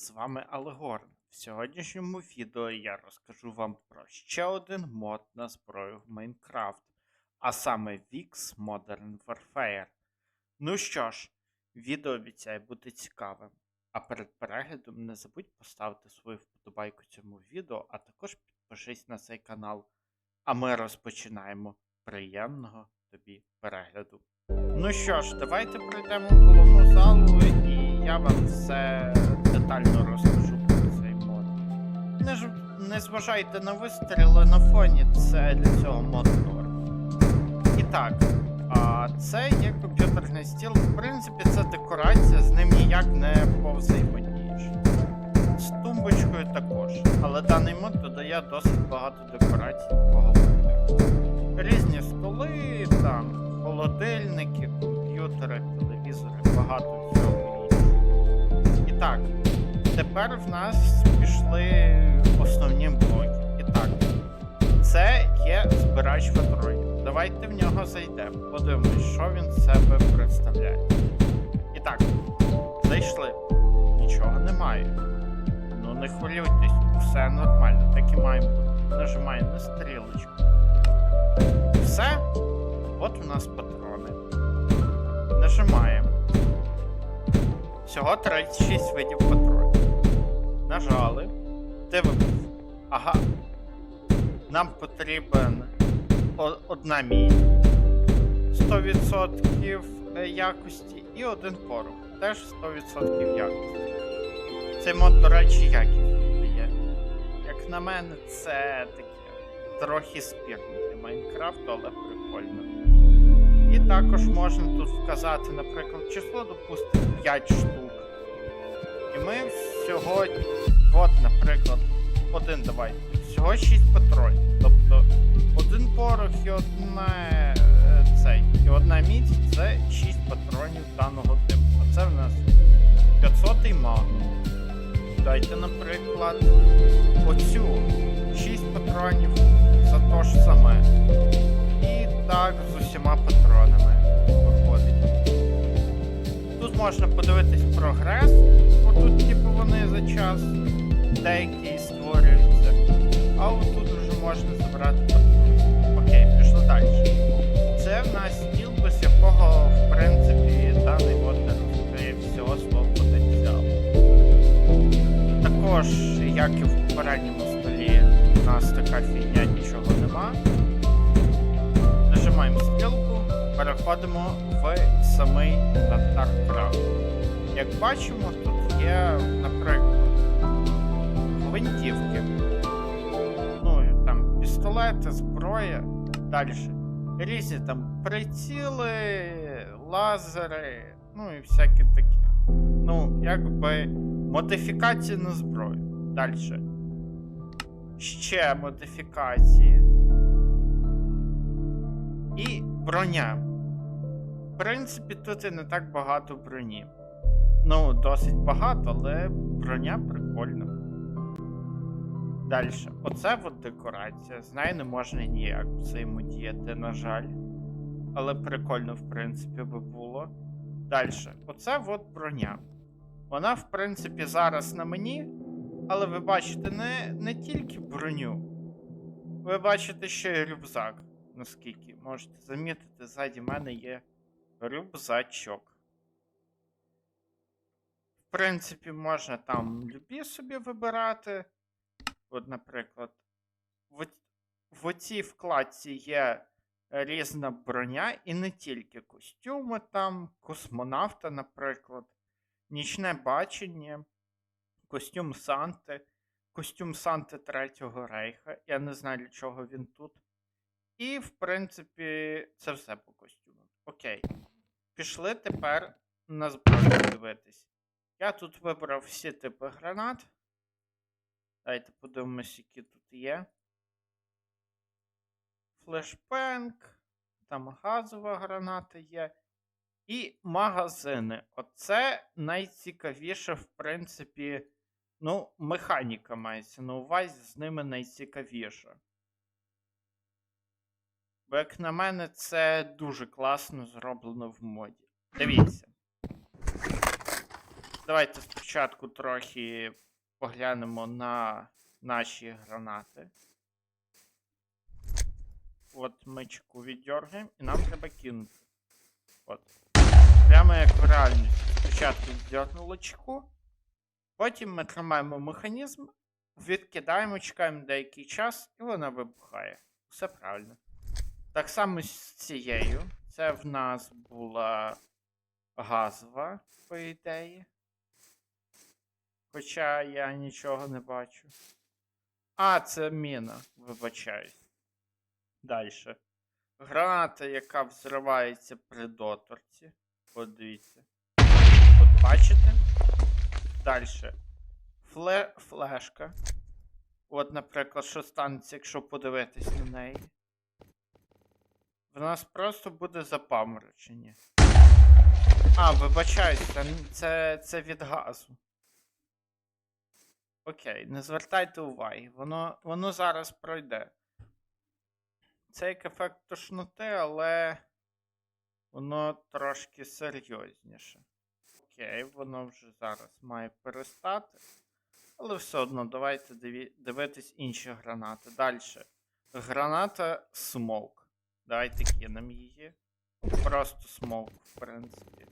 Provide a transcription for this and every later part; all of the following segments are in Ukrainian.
з вами Алегорн. В сьогоднішньому відео я розкажу вам про ще один мод на зброю в Майнкрафт, а саме VIX Modern Warfare. Ну що ж, відео обіцяє бути цікавим. А перед переглядом не забудь поставити свою вподобайку цьому відео, а також підпишись на цей канал. А ми розпочинаємо. Приємного тобі перегляду. Ну що ж, давайте пройдемо в головну залу, і я вам все детально розкажу про цей мод. Не, ж, не зважайте на вистріли на фоні, це для цього мод норм. І так, а це є комп'ютерний стіл. В принципі, це декорація, з ним ніяк не повзаємодієш. З тумбочкою також. Але даний мод додає досить багато декорацій вигляду. Різні столи, там, холодильники, комп'ютери, телевізори, багато всього. І так, тепер в нас пішли основні блоки. І так, це є збирач патронів. Давайте в нього зайдемо. Подивимось, що він себе представляє. І так, зайшли. Нічого немає. Ну не хвилюйтесь, все нормально, так і має бути. Нажимаємо на стрілочку. Все. От у нас патрони. Нажимаємо. Всього 36 видів патронів. Нажали. Дивимось. Ага. Нам потрібен одна міль 100% якості і один порох. Теж 100% якості. Цей мод, до речі, якість дає. Як на мене, це таке трохи спірне для Майнкрафту, але прикольно. І також можна тут вказати, наприклад, число, допустимо, 5 штук. І ми всього, от, наприклад, один давайте. Всього 6 патронів. Тобто один порох і одне е, цей. І одна міць це 6 патронів даного типу. Оце в нас 500 магнум. Дайте, наприклад, оцю 6 патронів за те ж саме. І так з усіма патронами можна подивитись прогрес, отут, типу, вони за час деякі створюються. А отут вже можна забрати. Окей, пішли далі. Це в нас стіл, без якого, в принципі, даний розкриє всього свого потенціалу. Також, як і в попередньому столі, у нас така фігня нічого нема. Переходимо в самий StarCraft. Як бачимо, тут є, наприклад, гвинтівки. Ну, там пістолети, зброя. Далі. Різні там приціли, лазери, ну і всяке таке. Ну, якби модифікації на зброю. Далі. Ще модифікації. І броня. Принципі, тут і не так багато броні. Ну, досить багато, але броня прикольна. Далі. Оце от декорація. З нею не можна ніяк взаємодіяти, на жаль. Але прикольно, в принципі, би було. Далі. Оце от броня. Вона, в принципі, зараз на мені, але ви бачите не, не тільки броню. Ви бачите ще й рюкзак. Наскільки можете замітити, ззаді мене є рюкзачок. В принципі, можна там любі собі вибирати. От, наприклад, в, в оцій вкладці є різна броня, і не тільки костюми там, космонавта, наприклад, нічне бачення, костюм Санти, костюм Санти Третього Рейха. Я не знаю, для чого він тут. І, в принципі, це все по костюмам. Окей. Пішли тепер на зброю дивитись. Я тут вибрав всі типи гранат. Давайте подивимось, які тут є. Флешбенк, там газова граната є. І магазини. Оце найцікавіше, в принципі, ну, механіка мається на увазі, з ними найцікавіше. Бо, як на мене, це дуже класно зроблено в моді. Дивіться. Давайте спочатку трохи поглянемо на наші гранати. От ми чеку віддергаємо і нам треба кинути. От. Прямо як в реальності. Спочатку віддернули чеку, потім ми тримаємо механізм, відкидаємо, чекаємо деякий час, і вона вибухає. Все правильно. Так само з цією. Це в нас була газова, по ідеї. Хоча я нічого не бачу. А, це міна, вибачаюсь. Далі. Граната, яка взривається при доторці. От дивіться. От бачите? Далі. Фле... Флешка. От, наприклад, що станеться, якщо подивитись на неї. В нас просто буде запаморочення. А, вибачаюсь, це, це, це від газу. Окей, не звертайте уваги, воно, воно зараз пройде. Це як ефект тошноти, але воно трошки серйозніше. Окей, воно вже зараз має перестати. Але все одно давайте диві- дивитись інші гранати. Далі. Граната смок. Давайте кинемо її. Просто смок, в принципі.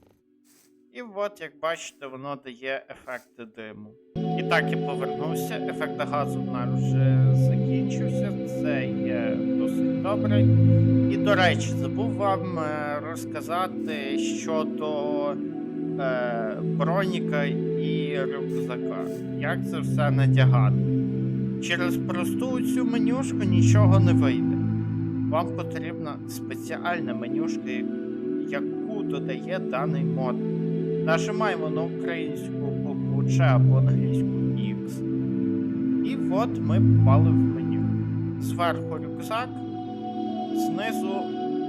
І от, як бачите, воно дає ефекти диму. І так я повернувся. Ефект газу в нас вже закінчився. Це є досить добре. І, до речі, забув вам е, розказати щодо е, броніка і рюкзака. Як це все надягати. Через просту цю менюшку нічого не вийде. Вам потрібна спеціальна менюшка, яку додає даний мод. Нажимаємо на українську букву Ч або англійську X. І от ми попали в меню. Зверху рюкзак, знизу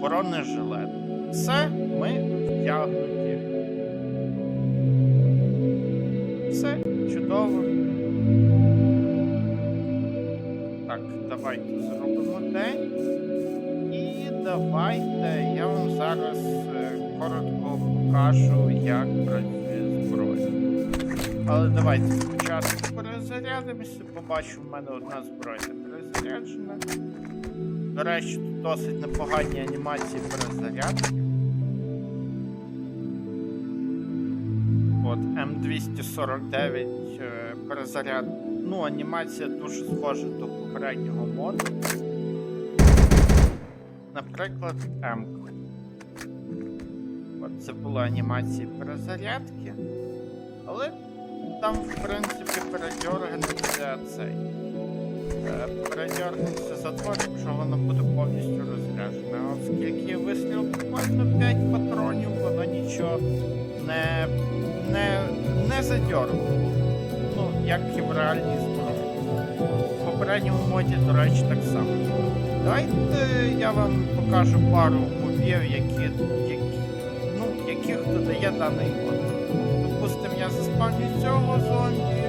бронежилет. Все ми втягнуті. Все чудово. Так, давайте зробимо день. І давайте я вам зараз е, коротко покажу, як працює зброя. Але давайте спочатку перезарядимося. Побачу, в мене одна зброя перезаряджена. До речі, тут досить непогані анімації перезарядки. От М249 е, перезаряд. Ну, анімація дуже схожа до попереднього моду. Наприклад, М. От це була анімація перезарядки. Але там, в принципі, передьоргається цей. е, Передьоргається затвор, якщо воно буде повністю розряджене. Оскільки вистріл буквально 5 патронів, воно нічого не, не, не задьоргало. Ну, як і в реальній зброї. В попередньому моді, до речі, так само. Давайте я вам покажу пару мобів, які, які, ну, яких додає даний мод. Допустимо, я заспавню цього зомбі,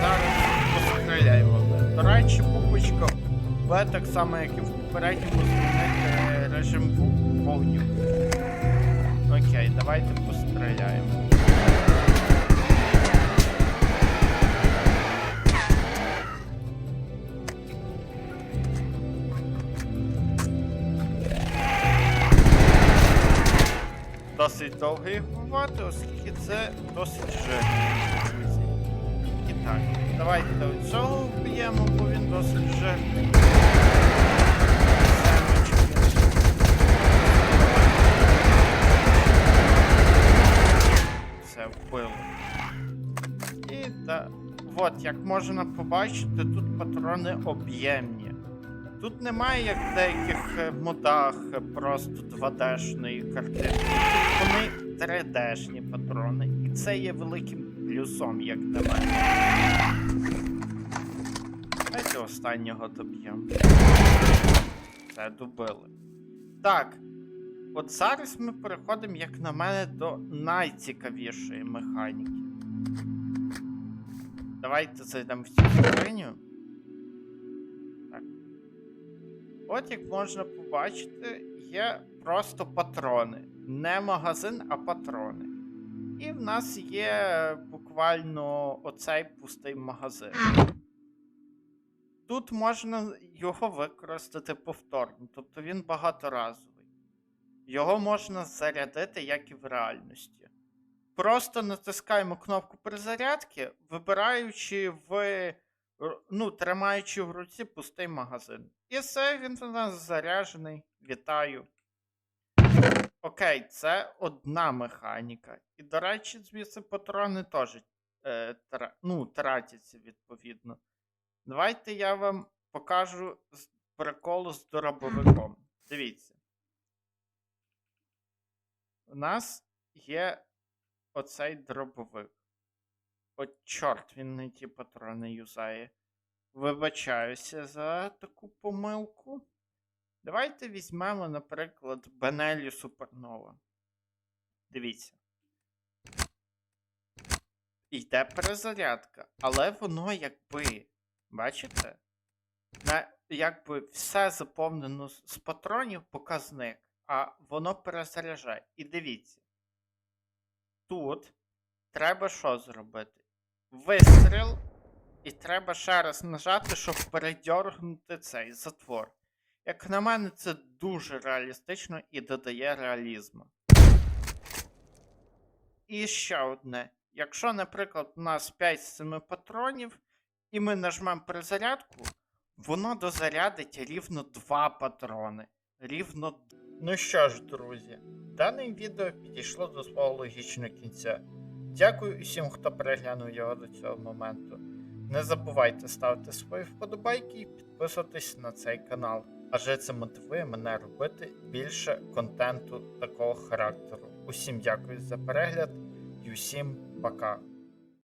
зараз постріляємо. До речі, бубочка Б так само, як і в попередньому змінити режим ву- вогню. Окей, давайте постріляємо. Досить довго їх оскільки це досить жирно, так, давайте цього вб'ємо, бо він досить. Семечки. Все вбило. І та. От, як можна побачити, тут патрони об'ємні. Тут немає, як в деяких е, модах, е, просто 2D-шної картинки. Тут вони 3D-шні патрони. І це є великим плюсом, як на мене. Давайте останнього доб'ємо. Це добили. Так. От зараз ми переходимо, як на мене, до найцікавішої механіки. Давайте зайдемо в цю скриню. Так. От як можна побачити, є просто патрони. Не магазин, а патрони. І в нас є буквально оцей пустий магазин. Тут можна його використати повторно, тобто він багаторазовий. Його можна зарядити, як і в реальності. Просто натискаємо кнопку перезарядки, вибираючи в. Ну, тримаючи в руці пустий магазин. І все, він у нас заряджений. Вітаю. Окей, це одна механіка. І, до речі, звідси патрони теж е, тра... ну, тратяться відповідно. Давайте я вам покажу прикол з дробовиком. Дивіться. У нас є оцей дробовик. От чорт, він не ті патрони юзає. Вибачаюся за таку помилку. Давайте візьмемо, наприклад, Бенелі Супернова. Дивіться. Йде перезарядка, але воно якби. Бачите? На, якби все заповнено з, патронів показник, а воно перезаряджає. І дивіться. Тут треба що зробити? Вистріл, і треба ще раз нажати, щоб передьоргнути цей затвор. Як на мене, це дуже реалістично і додає реалізму. І ще одне. Якщо, наприклад, у нас 5 з 7 патронів, і ми нажмемо перезарядку, воно дозарядить рівно 2 патрони. Рівно. Ну що ж, друзі, дане відео підійшло до свого логічного кінця. Дякую усім, хто переглянув його до цього моменту. Не забувайте ставити свої вподобайки і підписуватись на цей канал, адже це мотивує мене робити більше контенту такого характеру. Усім дякую за перегляд і усім пока.